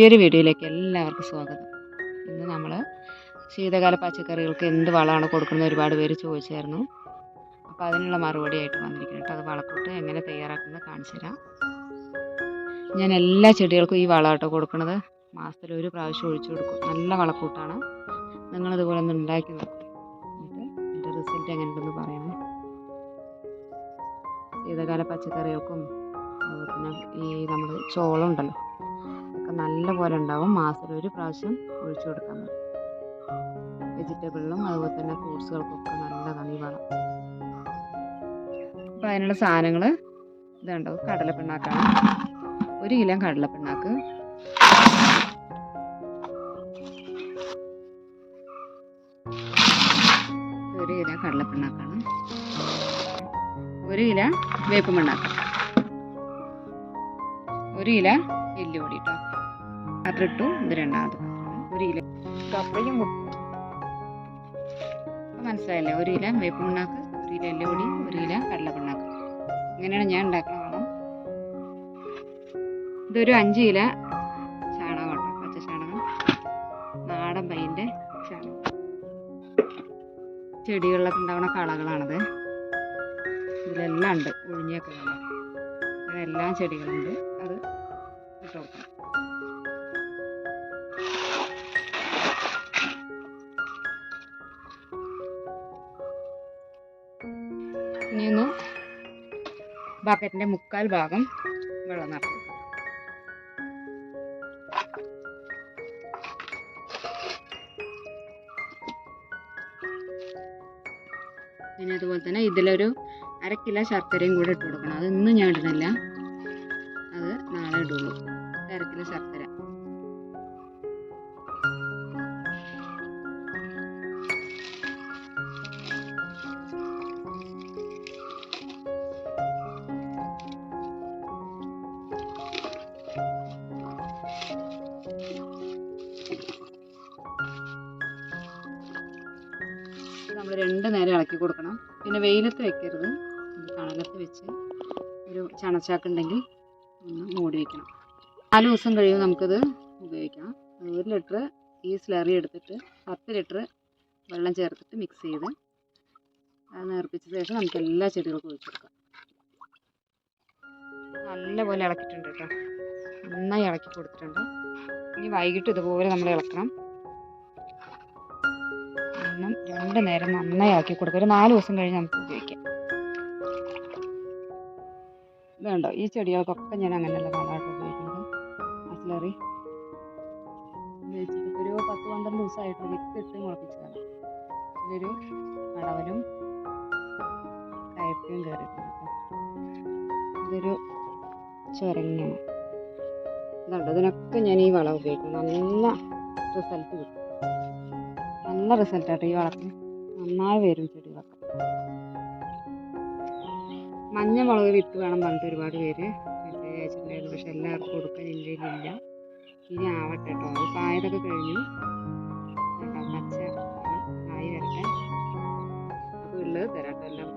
പുതിയൊരു വീഡിയോയിലേക്ക് എല്ലാവർക്കും സ്വാഗതം. ഇന്ന് നമ്മൾ ശീതകാല പച്ചക്കറികൾക്ക് എന്ത് വളമാണ് കൊടുക്കുന്നത് ഒരുപാട് പേര് ചോദിച്ചായിരുന്നു. അപ്പോൾ അതിനുള്ള മറുപടി ആയിട്ട് വന്നിരിക്കുന്നു അത് വളക്കൂട്ട് എങ്ങനെ തയ്യാറാക്കുന്നത് കാണിച്ചു തരാം. ഞാൻ എല്ലാ ചെടികൾക്കും ഈ വളമാട്ടോ കൊടുക്കുന്നത്. മാസത്തിൽ ഒരു പ്രാവശ്യം ഒഴിച്ചു കൊടുക്കും. നല്ല വളക്കൂട്ടാണ്. നിങ്ങളിതുപോലെ ഒന്ന് ഉണ്ടാക്കി നോക്കും. എന്നിട്ട് എന്റെ റിസൾട്ട് എങ്ങനെയുണ്ടെന്ന് പറയണം ശീതകാല പച്ചക്കറികൾക്കും അതുപോലെ തന്നെ ഈ നമ്മൾ ചോളം ഉണ്ടല്ലോ. ഒക്കെ നല്ല പോലെ ഉണ്ടാവും. മാസത്തിൽ ഒരു പ്രാവശ്യം ഒഴിച്ചു കൊടുക്കാൻ മതി വെജിറ്റബിളിലും അതുപോലെ തന്നെ ഫ്രൂട്ട്സുകൾക്കൊക്കെ നല്ലതാണ് ഈ വളം അപ്പോൾ അതിനുള്ള സാധനങ്ങൾ ഇതുണ്ടോ? കടലപ്പിണ്ണാക്കാണ്. ഒരു കിലോ കടലപ്പിണ്ണാക്ക്. ഒരു കിലോ കടലപ്പിണ്ണാക്കാണ്. ഒരു കിലോ വേപ്പ് മണ്ണാക്ക ഒരു കിലോ എല്ലുപൊടി കേട്ടോ അതിട്ടു ഇത് ഒരു ഇല. കപ്പയും മനസ്സിലായില്ലേ? ഒരു ഇല വേപ്പുണ്ണാക്ക് ഒരു കിലോ എല്ലുപൊടി ഒരു ഇല കടലപിണ്ണാക്ക് ഇങ്ങനെയാണ് ഞാൻ ഉണ്ടാക്കുന്ന വളം. ഇതൊരു അഞ്ച് ഇല ചാണകം പച്ച ചാണകം നാടൻ പൈന്റെ ചാണകം. ചെടികളിലൊക്കെ ഉണ്ടാവുന്ന കളകളാണത്. ഇതിലെല്ലാം ഉണ്ട്. ഒഴിഞ്ഞൊക്കെ അങ്ങനെ എല്ലാ ചെടികളുണ്ട്. അത് ഇട്ട് കൊടുക്കണം. ഇനിയൊന്ന് ബക്കറ്റിന്റെ മുക്കാൽ ഭാഗം വെള്ളം നിറക്കും പിന്നെ അതുപോലെ തന്നെ ഇതിലൊരു അര കിലോ ശർക്കരയും കൂടെ ഇട്ട് കൊടുക്കണം. അത് ഇന്ന് ഞാൻ ഇടുന്നില്ല. അത് നാളെ ഇടുള്ളൂ. അര കിലോ ശർക്കര. നമ്മൾ രണ്ട് നേരം ഇളക്കി കൊടുക്കണം. പിന്നെ വെയിലത്ത് വെക്കരുത്. തണലത്ത് വെച്ച് ഒരു ചണച്ചാക്കുണ്ടെങ്കിൽ ഒന്ന് മൂടി വെക്കണം. നാല് ദിവസം കഴിയുമ്പോൾ നമുക്കത് ഉപയോഗിക്കാം. ഒരു ലിറ്റർ ഈ സ്ലറി എടുത്തിട്ട് പത്ത് ലിറ്റർ വെള്ളം ചേർത്തിട്ട് മിക്സ് ചെയ്ത് അത് നേർപ്പിച്ച ശേഷം നമുക്ക് എല്ലാ ചെടികൾക്കും ഒഴിച്ചു കൊടുക്കാം. നല്ലപോലെ ഇളക്കിയിട്ടുണ്ട് കേട്ടോ. നന്നായി ഇളക്കി കൊടുത്തിട്ടുണ്ട്. ഇനി വൈകിട്ട് ഇതുപോലെ നമ്മൾ ഇളക്കണം. കാരണം രണ്ട് നേരം നന്നായി ആക്കി കൊടുക്കുക. ഒരു നാല് ദിവസം കഴിഞ്ഞ് നമുക്ക് ഉപയോഗിക്കാം. ഇതുണ്ടോ ഈ ചെടികൾക്കൊക്കെ ഞാൻ അങ്ങനെയുള്ള വളമായിട്ട് ഉപയോഗിക്കുന്നത് മസ്ലറി ഉപയോഗിച്ചിട്ട് ഒരു പത്ത് പന്ത്രണ്ട് ദിവസമായിട്ട് വിത്തിട്ട് മുളപ്പിച്ചതാണ് ഇതൊരു കടവലും കയപ്പിയും കയറിയിട്ടുണ്ട്. ഇതൊരു ചുരങ്ങയാണ്. ഇതുണ്ട്. ഇതിനൊക്കെ ഞാൻ ഈ വളം ഉപയോഗിക്കും. നല്ല റിസൾട്ട് കിട്ടും. നല്ല റിസൾട്ടാണ് ഈ വളത്തിന്. നന്നായി വരും ചെടി ചെടികളൊക്കെ. മഞ്ഞ മുളക് വിത്ത് വേണം പറഞ്ഞിട്ട് ഒരുപാട് പേര് മെസ്സേജ് പക്ഷെ എല്ലാവർക്കും കൊടുക്കാൻ ഇല്ല ഇനി ആവട്ടെ കേട്ടോ അത് ആയതൊക്കെ കഴിഞ്ഞു. പച്ച ആയി വരട്ടെ. അപ്പോൾ ഉള്ളത് തരാം എല്ലാം.